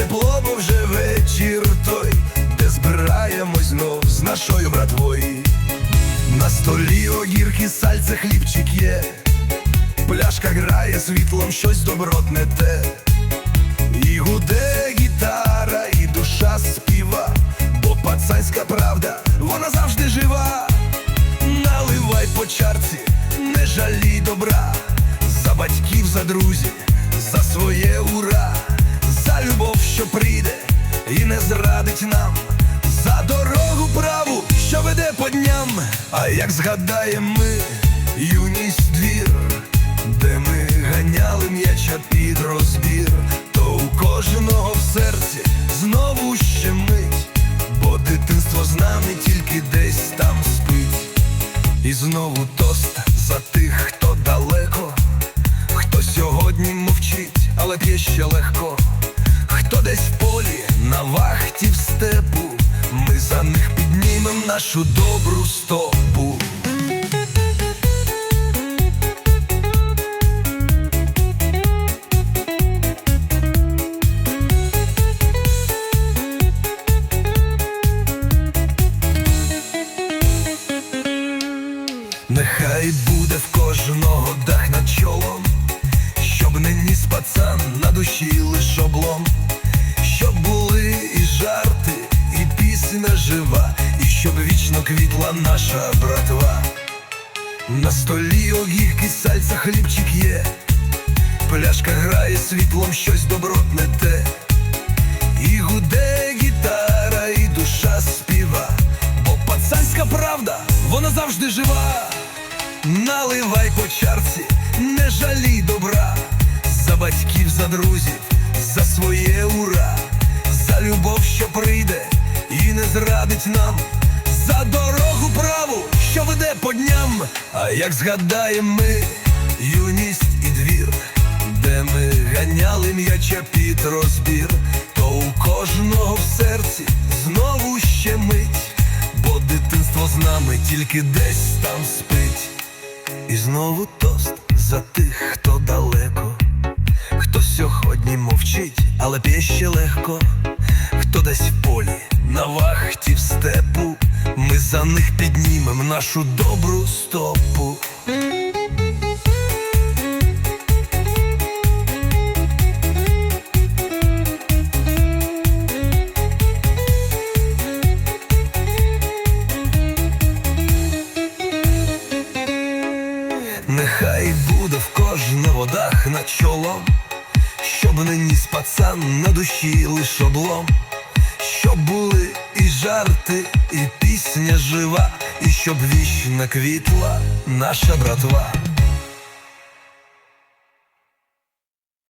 тепло, бо вже вечір той, де збираємось знов з нашою братвою. На столі огірки, сальце, хлібчик є, пляшка грає світлом, щось добротне те. І гуде гітара, і душа співа, бо пацанська правда, вона завжди жива. Наливай по чарці, не жалій добра, за батьків, за друзів, що прийде і не зрадить нам, за дорогу праву, що веде по дням. А як згадаємо ми юність двір, де ми ганяли м'яча під розбір, то у кожного в серці знову ще мить, бо дитинство з нами тільки десь там спить. І знову тост за тих, хто далеко, хто сьогодні мовчить, але п'є ще легко, хто десь в полі на вахті в степу, ми за них піднімем нашу добру стопу. Вічно квітла наша братва. На столі огірки, сальця, хлібчик є, пляшка грає світлом щось добротне те. І гуде гітара, і душа співа, бо пацанська правда, вона завжди жива. Наливай по чарці, не жалій добра, за батьків, за друзів, за своє ура, за любов, що прийде і не зрадить нам, за дорогу праву, що веде по дням. А як згадаємо ми юність і двір, де ми ганяли м'яча під розбір, то у кожного в серці знову ще мить, бо дитинство з нами тільки десь там спить. І знову тост за тих, хто далеко, хто сьогодні мовчить, але п'є ще легко, хто десь в полі, на вахті за них піднімем нашу добру стопу. Нехай буде в кожне водах над чолом, щоб не ніс пацан на душі лиш облом, щоб були жарти, і пісня жива, і щоб вічно квітла наша братва.